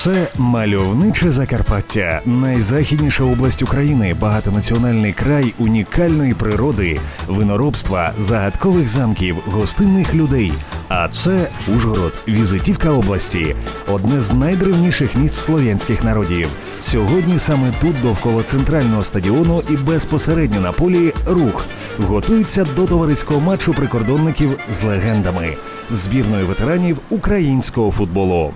Це мальовниче Закарпаття, найзахідніша область України, багатонаціональний край унікальної природи, виноробства, загадкових замків, гостинних людей. А це Ужгород, візитівка області, одне з найдревніших міст слов'янських народів. Сьогодні саме тут, довкола центрального стадіону і безпосередньо на полі рух готуються до товариського матчу прикордонників з легендами збірною ветеранів українського футболу.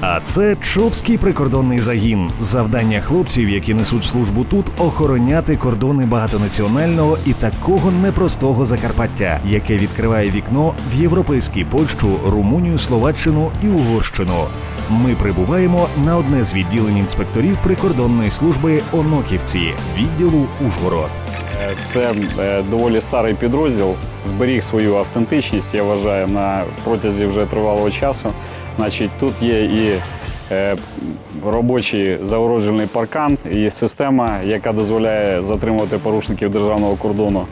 А це Чопський прикордонний загін. Завдання хлопців, які несуть службу тут, охороняти кордони багатонаціонального і такого непростого Закарпаття, яке відкриває вікно в європейський Польщу, Румунію, Словаччину і Угорщину. Ми прибуваємо на одне з відділень інспекторів прикордонної служби Оноківці, відділу Ужгород. Е, Це е, доволі старий підрозділ, зберіг свою автентичність, я вважаю, на протязі вже тривалого часу. Значить, тут є і е, робочий загороджений паркан, і система, яка дозволяє затримувати порушників державного кордону.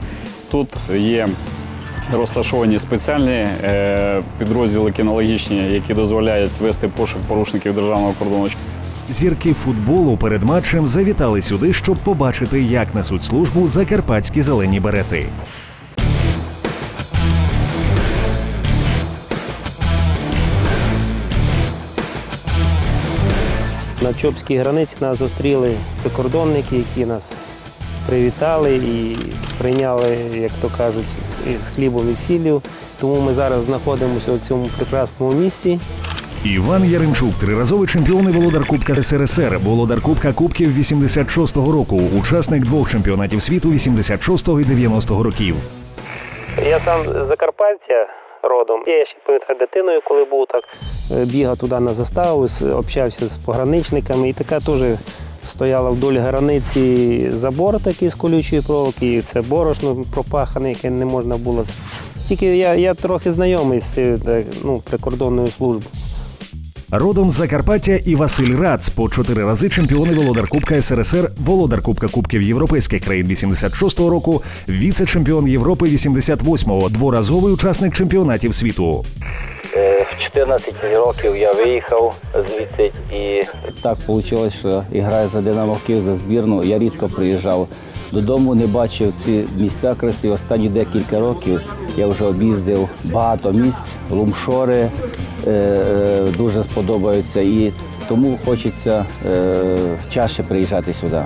Тут є розташовані спеціальні е, підрозділи кінологічні, які дозволяють вести пошук порушників державного кордону. Зірки футболу перед матчем завітали сюди, щоб побачити, як несуть службу закарпатські зелені берети. На Чопській границі нас зустріли прикордонники, які нас привітали і прийняли, як то кажуть, з- хлібом і сіллю. Тому ми зараз знаходимося у цьому прекрасному місці. Іван Яремчук, триразовий чемпіон і володар Кубка СРСР, володар Кубка Кубків 86-го року, учасник двох чемпіонатів світу 86-го і 90-го років. Я сам з Закарпаття родом. Я ще пам'ятаю дитиною, коли був так, бігав туди на заставу, общався з пограничниками, і така теж стояла вдоль границі забор такий з колючої проволоки, і це борошно пропахане, яке не можна було. Тільки я, я трохи знайомий з цією ну, прикордонною службою. Родом з Закарпаття і Василь Рац, по чотири рази чемпіон і володар Кубка СРСР, володар Кубка Кубків європейських країн 86-го року, віце-чемпіон Європи 88-го, дворазовий учасник чемпіонатів світу. Е, В 14 років я виїхав звідси і Так вийшло, що граю за Динамо Київ за збірну. Я рідко приїжджав додому, не бачив ці місця красиві. Останні декілька років я вже об'їздив багато місць, лумшори е, е, дуже сподобаються і тому хочеться е, чаще приїжджати сюди.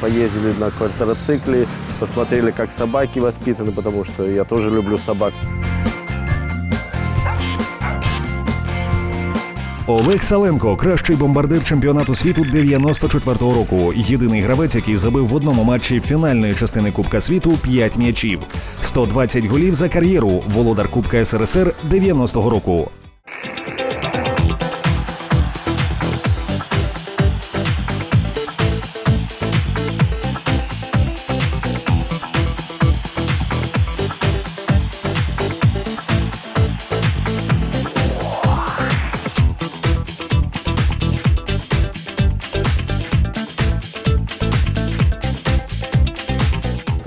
Поездили на квадроцикле, посмотрели, как собаки воспитаны, потому что я тоже люблю собак. Олег Саленко, кращий бомбардир чемпіонату світу 94-го року. Єдиний гравець, який забив в одному матчі фінальної частини Кубка світу 5 м'ячів. 120 голів за кар'єру. Володар Кубка СРСР 90-го року.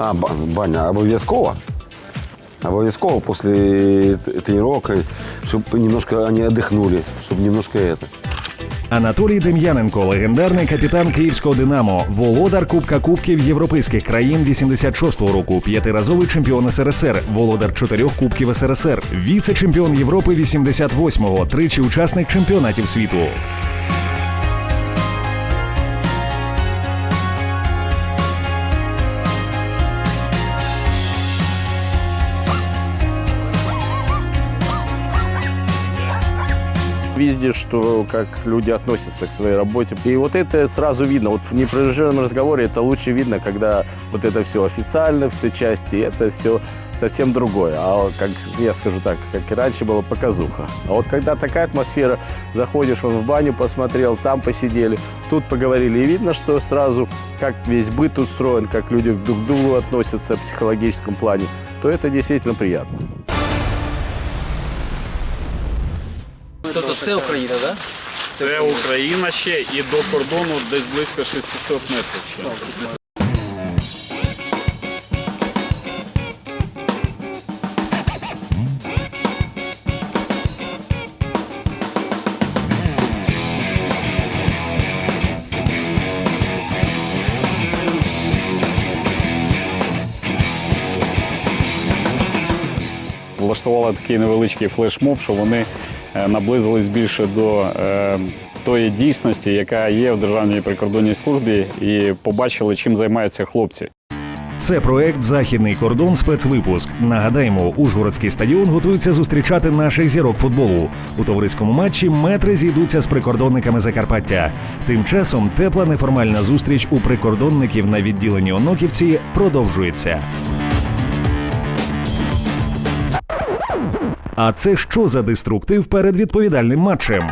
А, ба- баня обов'язково. Обов'язково после т- тренировки, чтобы немножко они отдохнули, чтобы немножко это. Анатолій Дем'яненко, легендарний капітан київського Динамо, володар Кубка Кубків європейських країн 86-го року, п'ятиразовий чемпіон СРСР, володар чотирьох Кубків СРСР, віце-чемпіон Європи 88-го, тричі учасник чемпіонатів світу. Видишь, что как люди относятся к своей работе. И вот это сразу видно. Вот в непринужденном разговоре это лучше видно, когда вот это все официально, все части, это все совсем другое. А как я скажу так, как и раньше было показуха. А вот когда такая атмосфера, заходишь вон в баню, посмотрел, там посидели, тут поговорили, и видно, что сразу как весь быт устроен, как люди друг к другу относятся в психологическом плане, то это действительно приятно. Це Україна, так? Да? Це Україна ще і до кордону десь близько 600 метрів. ще. Влаштували такий невеличкий флешмоб, що вони наблизились більше до е, тої дійсності, яка є в Державній прикордонній службі, і побачили, чим займаються хлопці. Це проект Західний кордон спецвипуск. Нагадаємо, Ужгородський стадіон готується зустрічати наших зірок футболу. У товариському матчі метри зійдуться з прикордонниками Закарпаття. Тим часом тепла неформальна зустріч у прикордонників на відділенні Оноківці продовжується. А це що за деструктив перед відповідальним матчем?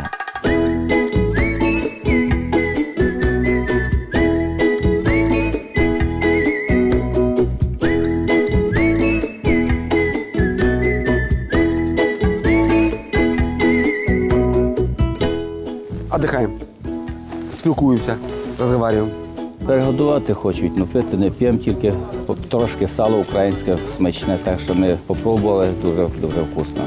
Отдыхаем. Спілкуємося, розмовляємо. Перегодувати хочуть, ну пити не п'ємо, тільки трошки сало українське смачне, так що ми попробували дуже дуже вкусно.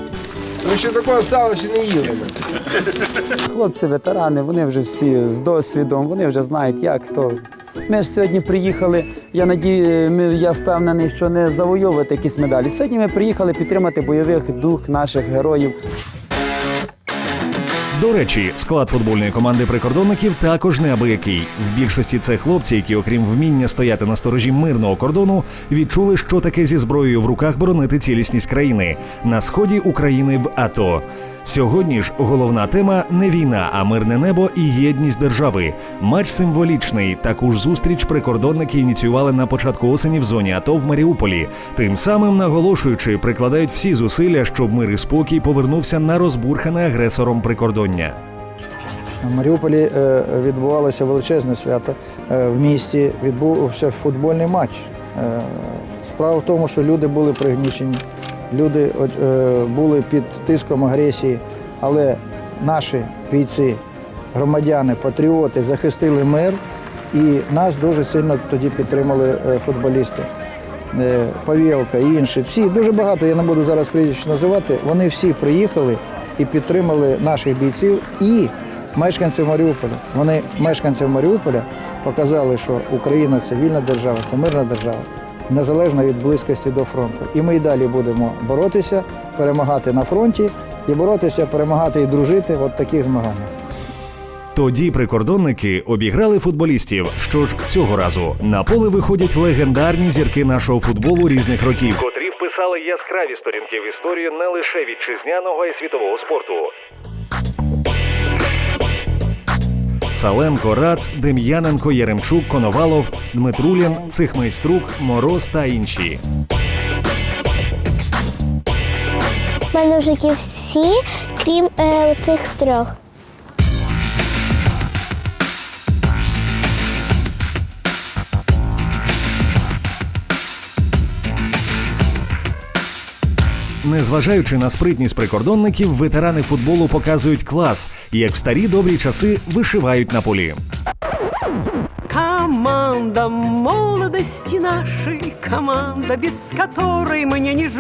Хлопці, ветерани, вони вже всі з досвідом, вони вже знають, як то. Ми ж сьогодні приїхали. Я надію, ми- я впевнений, що не завойовувати якісь медалі. Сьогодні ми приїхали підтримати бойових дух наших героїв. До речі, склад футбольної команди прикордонників також неабиякий. В більшості це хлопці, які, окрім вміння стояти на сторожі мирного кордону, відчули, що таке зі зброєю в руках боронити цілісність країни на сході України в АТО. Сьогодні ж головна тема не війна, а мирне небо і єдність держави. Матч символічний. Таку ж зустріч прикордонники ініціювали на початку осені в зоні АТО в Маріуполі. Тим самим наголошуючи, прикладають всі зусилля, щоб мир і спокій повернувся на розбурхане агресором прикордоння. В Маріуполі е, відбувалося величезне свято. Е, В місті відбувся футбольний матч. Е, Справа в тому, що люди були пригнічені, люди е, були під тиском агресії, але наші бійці, громадяни, патріоти захистили мир і нас дуже сильно тоді підтримали е, футболісти. Е, Павєлка і інші. Всі дуже багато, я не буду зараз прізвищ називати. Вони всі приїхали і підтримали наших бійців і мешканців Маріуполя. Вони мешканців Маріуполя показали, що Україна це вільна держава, це мирна держава, незалежно від близькості до фронту. І ми й далі будемо боротися, перемагати на фронті і боротися, перемагати і дружити в таких змаганнях. Тоді прикордонники обіграли футболістів. Що ж цього разу на поле виходять легендарні зірки нашого футболу різних років, котрі вписали яскраві сторінки в історію не лише вітчизняного і світового спорту. Саленко, Рац, Дем'яненко, Яремчук, Коновалов, Дмитрулін, Цихмайструк, Мороз та інші. Мене вже всі, крім е, цих трьох. Незважаючи на спритність прикордонників, ветерани футболу показують клас, як в старі добрі часи вишивають на полі. Команда молодості нашої, команда, без которой мені не жить.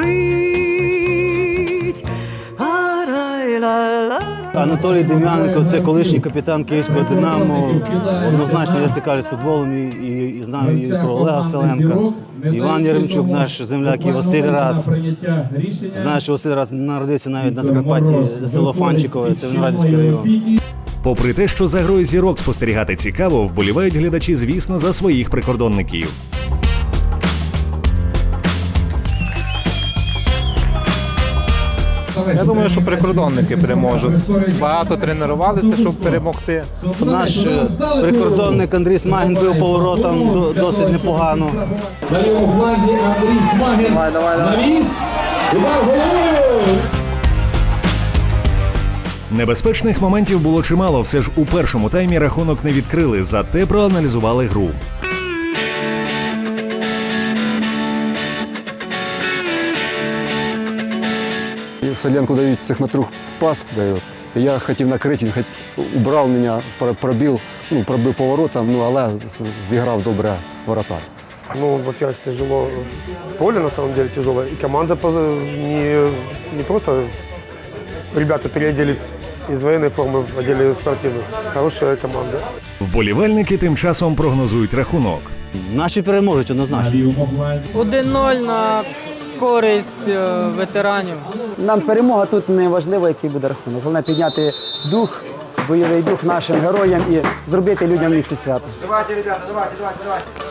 А-рай-ла-ла. Анатолій Дем'яненко це колишній капітан Київського Динамо. Однозначно я цікавлюсь футболом і, і, і знаю і про Олега Селенка. Іван Яремчук, наш земляк, і Василь Рац. Знаю, що Василь Рац народився навіть на Закарпатті, село Фанчикове, це Виноградівський район. Попри те, що за грою зірок спостерігати цікаво, вболівають глядачі, звісно, за своїх прикордонників. Я думаю, що прикордонники переможуть. Багато тренувалися, щоб перемогти. Наш е, прикордонник Андрій Смагін бив поворотом досить непогано. На лівому фланзі Андрій Смагін. Давай, давай, давай. Удар головою! Небезпечних моментів було чимало. Все ж у першому таймі рахунок не відкрили, зате проаналізували гру. И Соленку дают цехматрух пас дает. Я хотів накрити, він хот... убрав мене, пробив, ну, пробив поворотом, ну, але зіграв добре воротар. Ну, во-первых, тяжело. Поле на самом деле тяжелое. И команда не, не просто ребята переоделись из военной формы в одели спортивную. Хорошая команда. Вболівальники тим часом прогнозують рахунок. Наші переможуть однозначно. 1-0 на користь е, ветеранів. Нам перемога тут не важливо, який буде рахунок. Головне підняти дух, бойовий дух нашим героям і зробити людям місце свято. Давайте, ребята, давайте, давайте, давайте.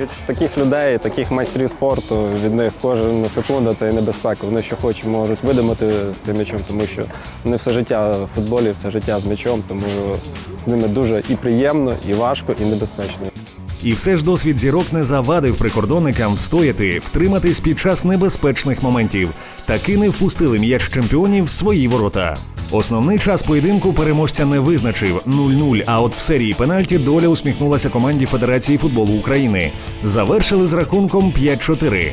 Від таких людей, таких майстрів спорту, від них кожна секунда це небезпека. Вони що хочуть, можуть видимати з тим м'ячом, тому що вони все життя в футболі, все життя з м'ячом, тому з ними дуже і приємно, і важко, і небезпечно. І все ж досвід зірок не завадив прикордонникам встояти, втриматись під час небезпечних моментів. Таки не впустили м'яч чемпіонів в свої ворота. Основний час поєдинку переможця не визначив 0-0, а от в серії пенальті доля усміхнулася команді Федерації футболу України. Завершили з рахунком 5-4.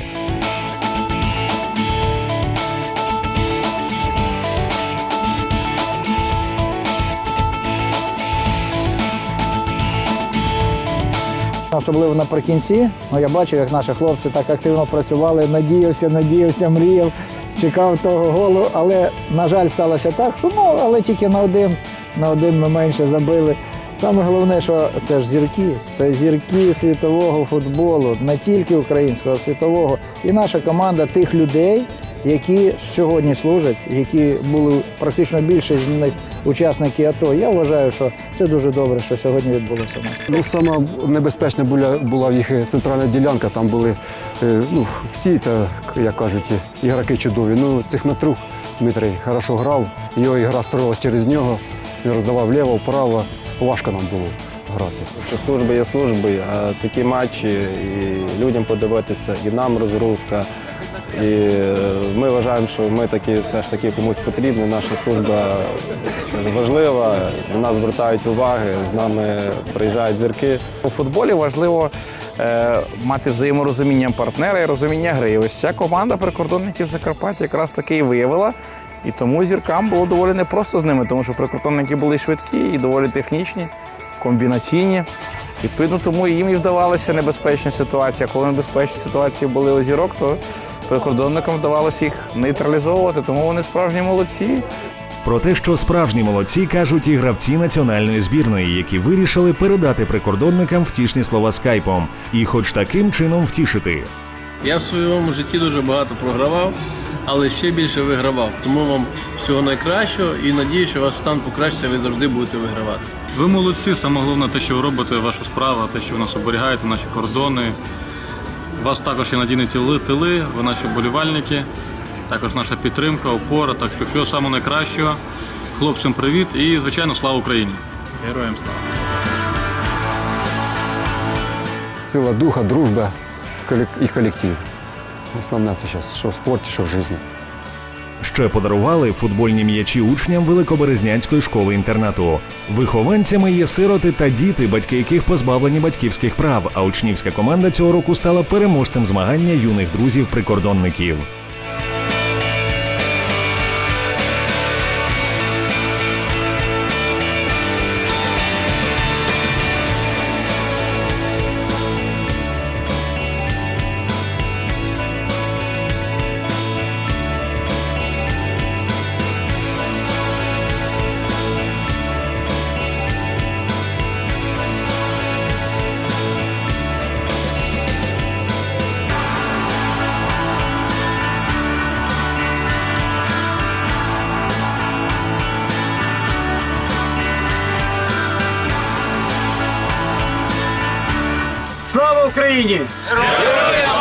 Особливо наприкінці, ну, я бачив, як наші хлопці так активно працювали, надіявся, надіявся, мріяв, чекав того голу. Але, на жаль, сталося так, що ну, але тільки на один, на один ми менше забили. Саме головне, що це ж зірки, це зірки світового футболу, не тільки українського, а світового. І наша команда тих людей, які сьогодні служать, які були практично більшість з них учасники АТО. Я вважаю, що це дуже добре, що сьогодні відбулося. нас. Ну, сама небезпечна була, була їх центральна ділянка, там були е, ну, всі, так, як кажуть, ігроки чудові. Ну, цих метрух Дмитрий хорошо грав, його ігра строїлась через нього, він роздавав вліво, вправо. Важко нам було грати. Що служба є службою, а такі матчі і людям подивитися, і нам розгрузка. І ми вважаємо, що ми такі все ж таки комусь потрібні. Наша служба важлива, на нас звертають уваги, з нами приїжджають зірки. У футболі важливо е, мати взаєморозуміння партнера і розуміння гри. І ось ця команда прикордонників Закарпаття якраз таки і виявила. І тому зіркам було доволі непросто з ними, тому що прикордонники були швидкі і доволі технічні, комбінаційні. Відповідно, тому їм і вдавалися небезпечні ситуації. А коли небезпечні ситуації були у зірок, то прикордонникам вдавалося їх нейтралізовувати, тому вони справжні молодці. Про те, що справжні молодці кажуть і гравці національної збірної, які вирішили передати прикордонникам втішні слова скайпом, і хоч таким чином втішити. Я в своєму житті дуже багато програвав, але ще більше вигравав. Тому вам всього найкращого і надію, що у вас стан покращиться, ви завжди будете вигравати. Ви молодці, саме головне те, що ви робите, ваша справа, те, що ви нас оберігаєте, наші кордони. У вас також є надійні тіли, тили, ви наші вболівальники, також наша підтримка, опора. Так що всього самого найкращого. Хлопцям привіт і, звичайно, слава Україні! Героям слава! Сила духа, дружба і колектив. Основне це зараз, що в спорті, що в житті. Ще подарували футбольні м'ячі учням Великоберезнянської школи інтернату. Вихованцями є сироти та діти, батьки яких позбавлені батьківських прав. А учнівська команда цього року стала переможцем змагання юних друзів прикордонників. Україні! Героям